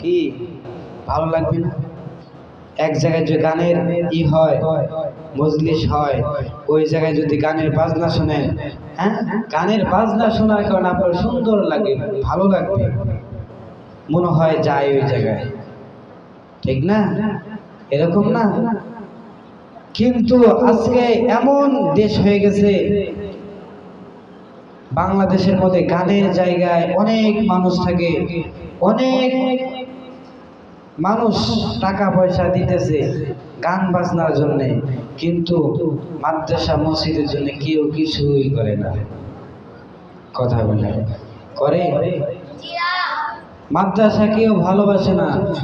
কি? ভালো লাগবে না? এক জায়গায় যে গানের ই হয়, মজলিস হয়, ওই জায়গায় যদি গানের বাজনা শোনেন হ্যাঁ? গানের বাজনা শোনার কারণে আপনার সুন্দর লাগে, ভালো লাগবে। মনে হয় যায় ওই জায়গায়। ঠিক না? এরকম না? কিন্তু আজকে এমন দেশ হয়ে গেছে, বাংলাদেশের মধ্যে গানের জায়গায় অনেক মানুষ থাকে অনেক মানুষ টাকা পয়সা দিতেছে গান বাজনার জন্য, কিন্তু মাদ্রাসা, মসজিদের জন্য কেউ কিছুই করে না। কথা বলে। করে? মাদ্রাসা কেউ ভালোবাসে না।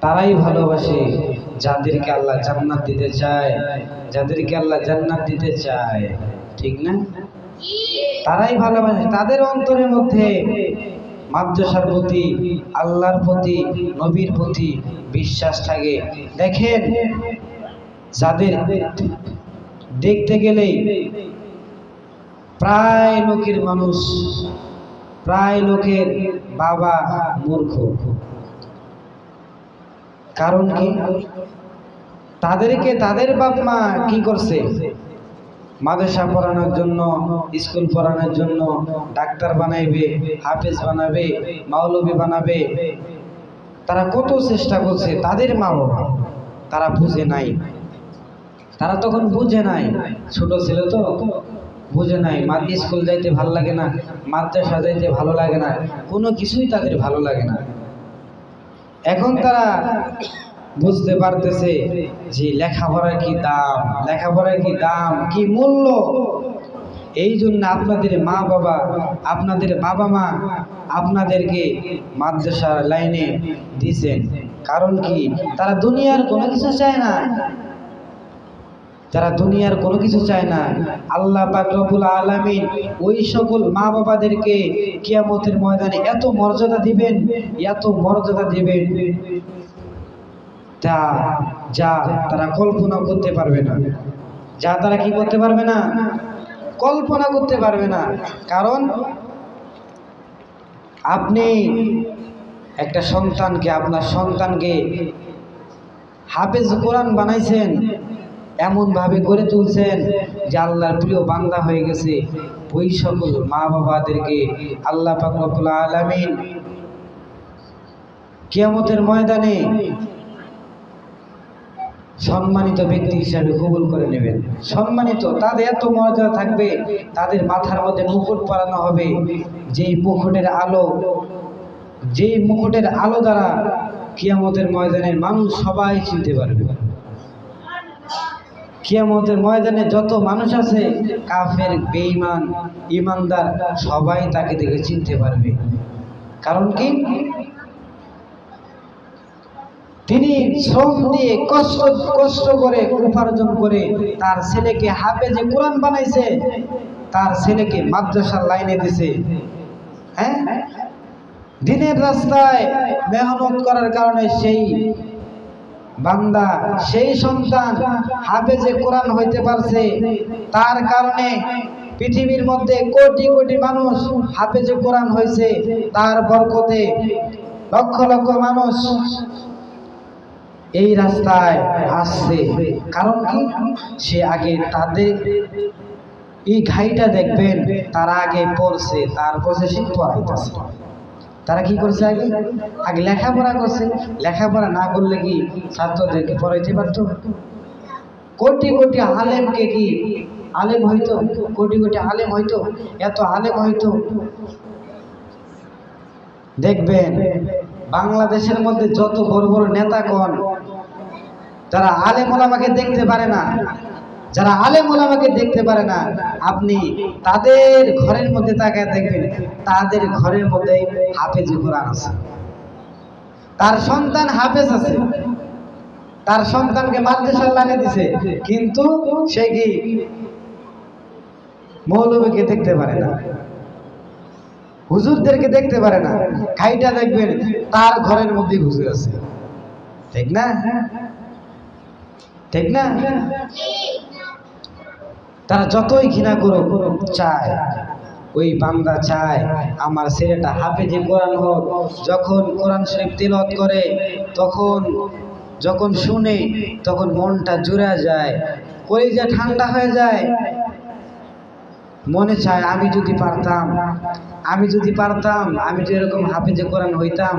তারাই ভালোবাসে যাদেরকে আল্লাহ জান্নাত দিতে চায়, যাদেরকে আল্লাহ জান্নাত দিতে চায়। ঠিক না? তারাই ভালোবাসে। তাদের অন্তরের মধ্যে মাদ্রাসার প্রতি, আল্লাহর প্রতি, নবীর প্রতি বিশ্বাস থাকে। দেখেন, যাদের দেখতে গেলেই প্রায় লোকের মানুষ, প্রায় লোকের বাবা মূর্খ। কারণ কি? তাদেরকে তাদের বাপ মা কি করছে? মাদ্রাসা পড়ানোর জন্য, স্কুল পড়ানোর জন্য ডাক্তার বানাইবে, হাফেজ বানাবে, মাওলবি বানাবে। তারা কত চেষ্টা করছে, তাদের মা বাবা তারা বুঝে নাই। তারা তখন বুঝে নাই। ছোট ছিল তো, বুঝে নাই। স্কুল যাইতে ভালো লাগে না, মাদ্রাসা যাইতে ভালো লাগে না, কোনো কিছুই তাদের ভালো লাগে না। এখন তারা বুঝতে পারতেছে যে লেখাপড়ার কি দাম, লেখাপড়ার কি দাম, কি মূল্য? এই জন্য আপনাদের মা বাবা আপনাদের বাবা মা আপনাদেরকে মাদ্রাসার লাইনে দিয়েছেন। কারণ কি? তারা দুনিয়ার কোনো কিছু চায় না। যারা দুনিয়ার কোনো কিছু চায় না। আল্লাহ পাক রব্বুল আলামিন ওই সকল মা বাবাদেরকে কিয়ামতের ময়দানে এত মর্যাদা দিবেন, এত মর্যাদা দিবেন। তা যা তারা কল্পনা করতে পারবে না। যা তারা কি করতে পারবে না? কল্পনা করতে পারবে না। কারণ আপনি একটা সন্তানকে, আপনার সন্তানকে হাফেজ কোরআন বানাইছেন, এমনভাবে গড়ে তুলছেন যে আল্লাহর প্রিয় বান্দা হয়ে গেছে। ওই সকল মা বাবাদেরকে আল্লাহ পাকুল আলমিন কিয়ামতের ময়দানে সম্মানিত ব্যক্তি হিসাবে কবুল করে নেবেন। সম্মানিত, তাদের এত মর্যাদা থাকবে, তাদের মাথার মধ্যে মুকুট পরানো হবে। যেই মুকুটের আলো, যেই মুকুটের আলো দ্বারা কিয়ামতের ময়দানের মানুষ সবাই চিনতে পারবে। কিয়ামতের ময়দানে যত মানুষ আছে, কাফের, বেঈমান ইমানদার সবাই তাকে দেখে চিনতে পারবে। কারণ কি? তিনি শ্রম দিয়ে কষ্ট কষ্ট করে উপার্জন করে তার ছেলেকে হাফেজে কোরআন বানাইছে, তার ছেলেকে মাদ্রাসার লাইনে দিছে। হ্যাঁ? দিনের রাস্তায় মেহনত করার কারণে সেই বান্দা, সেই সন্তান হাফেজে কোরআন হইতে পারছে। তার কারণে পৃথিবীর মধ্যে কোটি কোটি মানুষ হাফেজে কোরআন হয়েছে তার বরকতে লক্ষ লক্ষ মানুষ এই রাস্তায় আসছে। কারণ কি? সে আগে তাদের এই ঘাইটা দেখবেন, তারা আগে পড়ছে তার প্রসেসিং পড়াইতেছে তারা কি করছে আগে? আগে লেখাপড়া করছে। লেখাপড়া না করলে কি ছাত্রদেরকে পড়াইতে পারতো? কোটি কোটি আলেমকে কি আলেম হইতো? কোটি কোটি আলেম হইতো? এত আলেম হইতো? দেখবেন বাংলাদেশের মধ্যে যত বড় বড় নেতা কন যারা আলেম ওলামাকে দেখতে পারে না, যারা আলেম ওলামাকে দেখতে পারে না, আপনি তাদের ঘরের মধ্যে তাকায় দেখবেন, তাদের ঘরের মধ্যে হাফেজ কোরআন আছে। তার সন্তান হাফেজ আছে। তার সন্তানকে মাদ্রাসার লাগিয়ে দিছে, কিন্তু সে কি মৌলবীকে দেখতে পারে না? হুজুরদেরকে দেখতে পারে না, খাইটা দেখবেন, তার ঘরের মধ্যে হুজুর আছে। ঠিক না? ঠিক না? তারা যতই ঘৃণা করুক, চায়, ওই বান্দা চায়, আমার ছেলেটা হাফেজে কোরআন হোক, যখন কোরআন শরীফ তিলত করে, তখন, যখন শুনে, তখন মনটা জুড়ে যায়, কলিজা ঠান্ডা হয়ে যায় মনে চায় আমি যদি পারতাম, আমি যদি পারতাম, আমি যদি এরকম হাফেজে কোরআন হইতাম,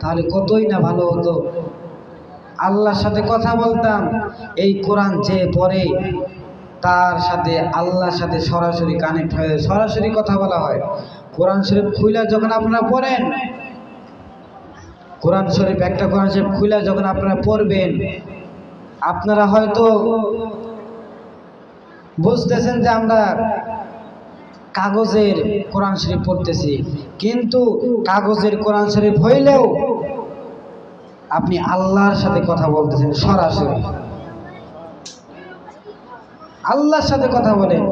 তাহলে কতই না ভালো হতো। আল্লাহর সাথে কথা বলতাম, এই কোরআন যে পড়ে, তার সাথে আল্লাহর সাথে সরাসরি কানেক্ট হয়ে, সরাসরি কথা বলা হয়। কোরআন শরীফ খুইলা যখন আপনারা পড়েন, কোরআন শরীফ একটা কোরআন শরীফ খুইলা যখন আপনারা পড়বেন, আপনারা হয়তো বুঝতেছেন যে আমরা কাগজের কোরআন শরীফ পড়তেছি। কিন্তু কাগজের কোরআন শরীফ হইলেও আপনি আল্লাহর সাথে কথা বলতেছেন সরাসরি। আল্লাহর সাথে কথা বলেন।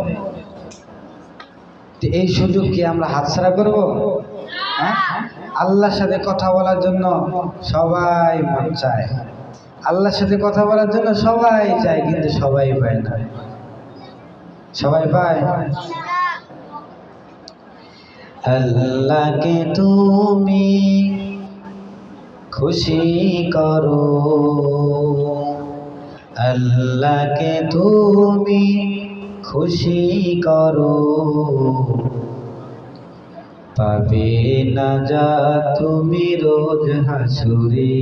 এই সুযোগ কি আমরা হাতছাড়া করব? হ্যাঁ? আল্লাহর সাথে কথা বলার জন্য সবাই মন চায়। আল্লাহর সাথে কথা বলার জন্য সবাই চায়, কিন্তু সবাই পায় না। সবাই পায়? আল্লাহকে তুমি খুশি করো। আল্লাহকে তুমি খুশি করো। পাবে না যা তুমি রোজ হাসুরে।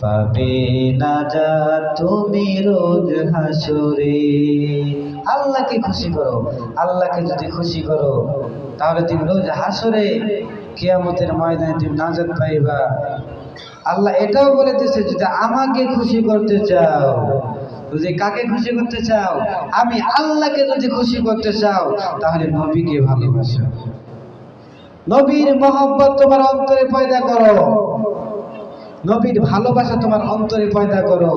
পাবে না যা তুমি রোজ হাসুরে। আল্লাহকে খুশি করো। আল্লাহকে যদি খুশি করো, তাহলে তুমি রোজ হাসরে কিয়ামতের ময়দানে তুমি নাজাত পাইবা। আল্লাহ এটাও বলে দিয়েছে যদি আমাকে খুশি করতে চাও, যদি কাকে খুশি করতে চাও, আমি আল্লাহকে যদি খুশি করতে চাও, তাহলে নবীকে ভালোবাসো। নবীর মহব্বত তোমার অন্তরে পয়দা করো। নবীর ভালোবাসা তোমার অন্তরে পয়দা করো।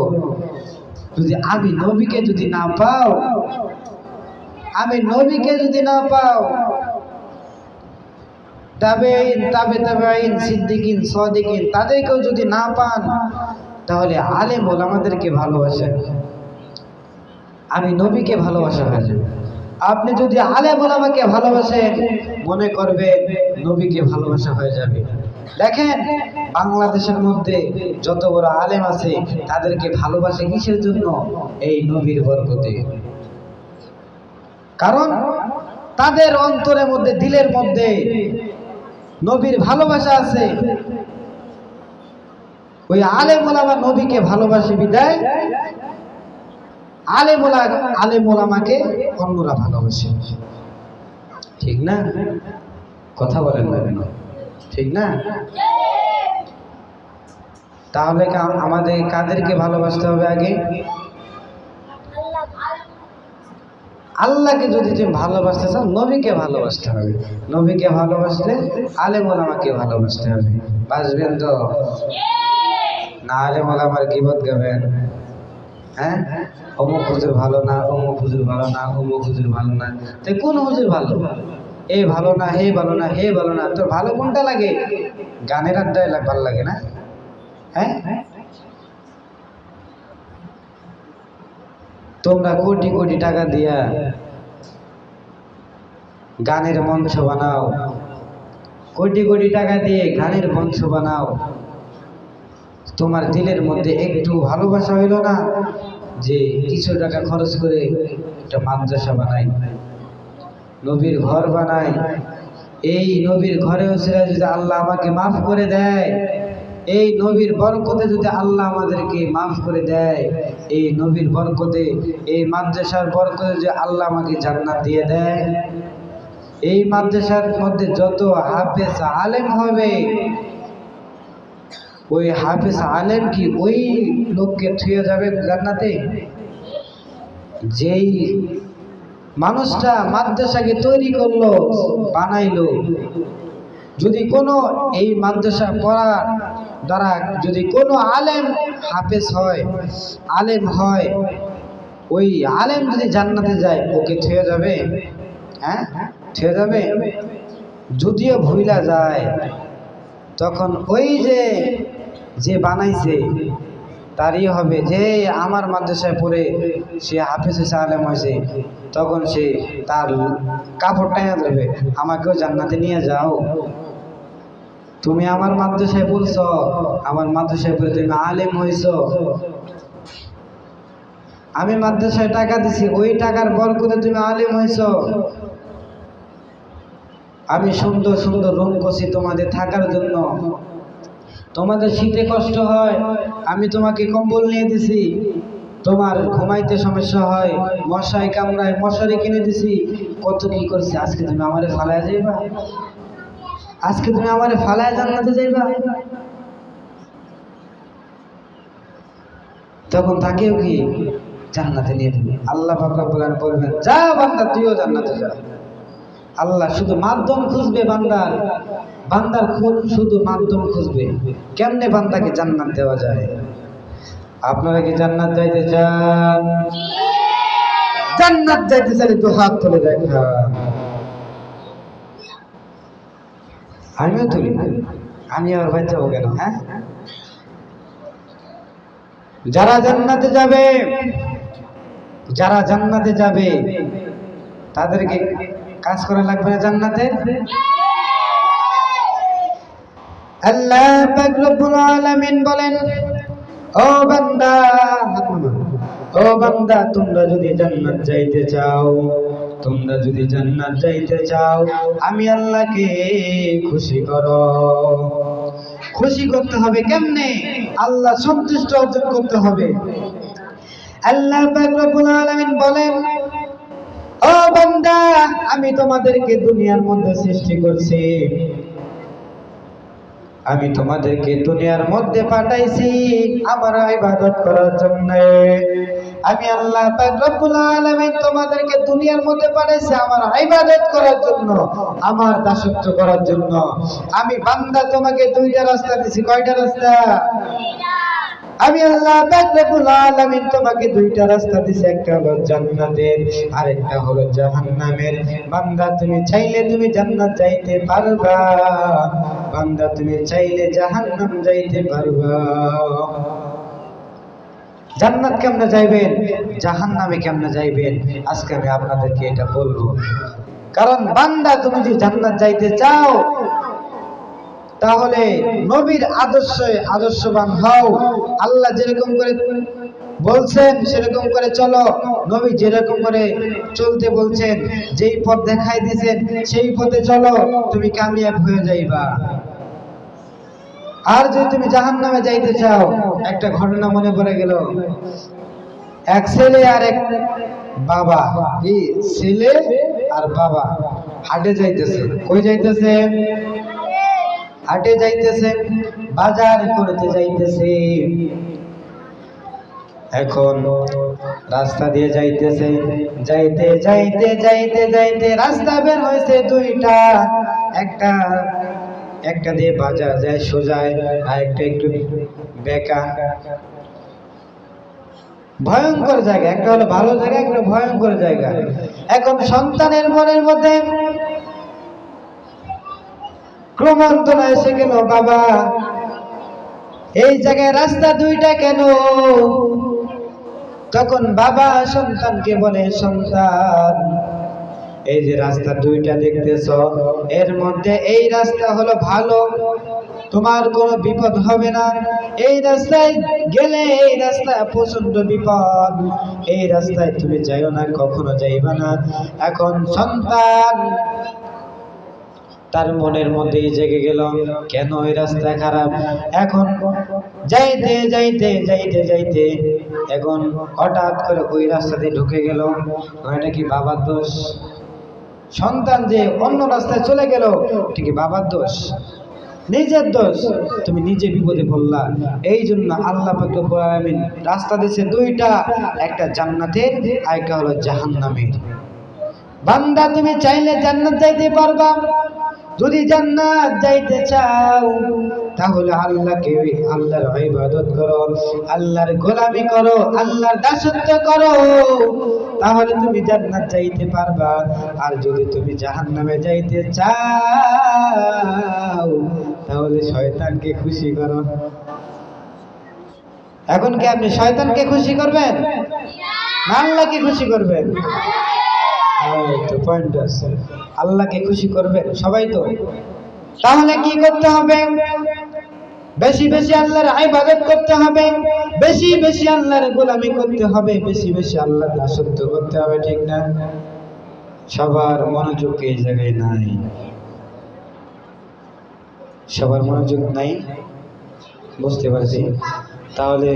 যদি আমি নবীকে যদি না পাও আমি নবীকে যদি না পাও তাবে তাবেইন সিদ্দিকিন, সদিকিন, তাদেরকেও যদি না পান, তাহলে আলেম আমাদেরকে ভালোবাসেন আমি নবীকে ভালোবাসা হয়ে। যাবে আপনি যদি আলেম ওলামাকে ভালোবাসেন, মনে করবেন নবীকে ভালোবাসা হয়ে যাবে। দেখেন, বাংলাদেশের মধ্যে যত বড় আলেম আছে, তাদেরকে ভালোবাসে কিসের জন্য? এই নবীর বরকতে। কারণ তাদের অন্তরের মধ্যে, দিলের মধ্যে নবীর ভালোবাসা আছে। ওই আলেম ওলামা নবীকে ভালোবাসে বিদায়, আলেম ওলা, আলেম ওলামাকে অন্যরা ভালোবাসে। ঠিক না? কথা বলেন না ঠিক না? তাহলে আমাদের কাদেরকে ভালোবাসতে হবে আগে? আল্লাহকে যদি তুমি ভালোবাসতে চাও, নবীকে ভালোবাসতে হবে। নবীকে ভালোবাসলে আলেম ওলামাকে ভালোবাসতে হবে। বাসবেন তো? না আলেম ওলামার গিবত গাবেন। হ্যাঁ? অমুক হুজুর ভালো না, অমুক হুজুর ভালো না, অমুক হুজুর ভালো না। তো কোন হুজুর ভালো? এ ভালো না, হে ভালো না, হে ভালো না। তোর ভালো কোনটা লাগে? গানের আড্ডায় ভালো লাগে না? হ্যাঁ? তোমরা কোটি কোটি টাকা দিয়া গানের মঞ্চ বানাও। কোটি কোটি টাকা দিয়ে গানের মঞ্চ বানাও। তোমার দিলের মধ্যে একটু ভালোবাসা হইল না যে কিছু টাকা খরচ করে একটা মাদ্রাসা বানাই, নবীর ঘর বানাই। এই নবীর ঘরেও সেরা যদি আল্লাহ আমাকে মাফ করে দেয় এই নবীর বরকতে যদি আল্লাহ আমাদেরকে মাফ করে দেয়, এই নবীর বরকতে, এই মাদ্রাসার বরকতে যদি আল্লাহ আমাকে জান্নাত দিয়ে দেয়, এই মাদ্রাসার মধ্যে যত হাফেজ আলেম হবে, ওই হাফেজ আলেম কি ওই লোককে থুয়ে যাবে জান্নাতে? যেই মানুষটা মাদ্রাসাকে তৈরি করল, বানাইলো, যদি কোনো এই মাদ্রাসা পড়ার দ্বারা যদি কোনো আলেম হাফেজ হয়, আলেম হয়, ওই আলেম যদি জান্নাতে যায়, ওকে থুয়ে যাবে হ্যাঁ? থুয়ে যাবে। যদিও ভুইলা যায়, তখন ওই যে যে বানাইছে, তারই হবে যে আমার মাদ্রাসায় পড়ে সে হাফেজ হয়েছে, আলেম হয়েছে, তখন সে তার কাপড় টাইনা ধরবে, আমাকেও জান্নাতে নিয়ে যাও। তুমি আমার মাদ্রাসায় পড়ছ, আমার মাদ্রাসায় পড়ে তুমি আলেম হয়েছ আমি মাদ্রাসায় টাকা দিছি, ওই টাকার বল করে তুমি আলেম হয়েছ আমি সুন্দর সুন্দর রুম করছি তোমাদের থাকার জন্য। তোমাদের শীতে কষ্ট হয়, আমি তোমাকে কম্বল নিয়ে দিছি। তোমার ঘুমাইতে সমস্যা হয়, মশায় কামড়ায় মশারি কিনে দিছি। কত কি করছি, আজকে তুমি আমারে ফালায় যাইবা? আজকে তুমি আমারে ফালায় জান্নাতে যাইবা? তখন তাকেও কি? জান্নাতে নিয়ে দেবে। আল্লাহ ফাকরাবুল্লাহ বলবেন, যা বান্দা, তুইও জান্নাতে যা। আল্লাহ শুধু মাধ্যম খুঁজবে বান্দার। বান্দার খু- শুধু মাধ্যম খুঁজবে। কেমনে বান্দাকে জান্নাত দেওয়া যায়? আপনারা কি জান্নাত যাইতে চান? জান্নাত যাইতে চাইলে তো হাত তুলে দেখা। আমিও তুলি। আমি আবার ভাই যাব কেন হ্যাঁ? যারা জান্নাতে যাবে, যারা জান্নাতে যাবে, তাদেরকে কাজ করা লাগবে না জান্নাতে? আল্লাহ পাক রব্বুল আলামিন বলেন, ও বান্দা ও বান্দা, তোমরা যদি জান্নাত যাইতে চাও তোমরা যদি জান্নাত যাইতে চাও, আমি আল্লাহকে খুশি করো। খুশি করতে হবে কেমনে? আল্লাহ সন্তুষ্ট অর্জন করতে হবে। আল্লাহ রব্বুল আলামিন বলেন, ও বান্দা, আমি তোমাদেরকে দুনিয়ার মধ্যে সৃষ্টি করছি। আমি তোমাদেরকে দুনিয়ার মধ্যে পাঠাইছি আমার ইবাদত করার জন্য। আমি আল্লাহ রব্বুল আলামিন তোমাদেরকে দুনিয়ার মধ্যে পাঠাইছি আমার ইবাদত করার জন্য, আমার দাসত্ব করার জন্য। আমি বান্দা, তোমাকে দুইটা রাস্তা দিছি। কয়টা রাস্তা? আমি আল্লাহ রব্বুল আলামিন তোমাকে দুইটা রাস্তা দিছি। একটা হলো জান্নাতের আর একটা হলো জাহান্নামের। বান্দা, তুমি চাইলে তুমি জান্নাত যাইতে পারবা। বান্দা, তুমি চাইলে জাহান্নাম যাইতে পারবা। জান্নাত কেমনে যাইবেন? জাহান্নামে কেমনে যাইবেন? আজকে আমি আপনাদেরকে এটা বলব। কারণ বান্দা তুমি যদি জান্নাত যাইতে চাও, তাহলে নবীর আদর্শ আদর্শবান হও। আল্লাহ যেরকম করে বলছেন, সেরকম করে চলো। নবী যেরকম করে চলতে বলছেন, যেই পথ দেখাই দিয়েছেন, সেই পথে চলো, তুমি কামিয়াব হয়ে যাইবা। আর যদি তুমি জাহান নামে যাইতে চাও, একটা ঘটনা মনে পড়ে গেল। এক ছেলে আর এক বাবা। কি? ছেলে আর বাবা। হাটে যাইতেছে। কই যাইতেছে? হাটে যাইতেছে। বাজার করতে যাইতেছে। এখন রাস্তা দিয়ে যাইতেছে। যাইতে যাইতে যাইতে যাইতে রাস্তা বের হয়েছে দুইটা। একটা একটা দিয়ে বাজার যায় সোজায় আর একটা একটু বেকা। ভয়ঙ্কর জায়গা, একটা হলো ভালো জায়গা, একটা ভয়ঙ্কর জায়গা। এখন সন্তানের মনের মধ্যে ক্রমান্তরা এসে গেল, বাবা, এই জায়গায় রাস্তা দুইটা কেন? তখন বাবা সন্তানকে বলে, সন্তান এই যে রাস্তা দুইটা দেখতেছ, এর মধ্যে এই রাস্তা হলো ভালো, তোমার কোনো বিপদ হবে না। এই রাস্তায় গেলে এই রাস্তায় প্রচণ্ড বিপদ। এই রাস্তায় তুমি যাইও না, কখনো যাইবা না। এখন সন্তান, তার মনের মধ্যেই জেগে গেল, কেন এই রাস্তা খারাপ? এখন যাইতে যাইতে যাইতে যাইতে, এখন হঠাৎ করে ওই রাস্তাতে ঢুকে গেল। এটা কি বাবার দোষ? সন্তান যে অন্য রাস্তায় চলে গেল এটা কি বাবার দোষ। নিজের দোষ, তুমি নিজে বিপদে পড়লা। এই জন্য আল্লাহ আলামিন রাস্তা দিয়েছে দুইটা, একটা জান্নাতের আর একটা হলো জাহান্নামের বান্দা, তুমি চাইলে জান্নাত যাইতে পারবা। যদি জান্নাত যাইতে চাও তাহলে আল্লাহকে আল্লাহর ইবাদত করো, আল্লাহর গোলামি করো, আল্লাহর দাসত্ব করো। তাহলে তুমি জান্নাত যাইতে পারবা, আর যদি তুমি জাহান্নামে যাইতে চাও, তাহলে শয়তানকে খুশি করো। এখন কি আপনি শয়তানকে খুশি করবেন? আল্লাহকে খুশি করবেন? তো পয়েন্ট আছে। আল্লাহকে খুশি করবেন সবাই তো? তাহলে কি করতে হবে? বেশি বেশি আল্লাহর ইবাদত করতে হবে, বেশি বেশি আল্লাহর গোলামি করতে হবে, বেশি বেশি আল্লাহর দাসত্ব করতে হবে, ঠিক না? সবার মনোযোগ এই জায়গায় নাই। সবার মনোযোগ নাই? বুঝতে পারছি। তাহলে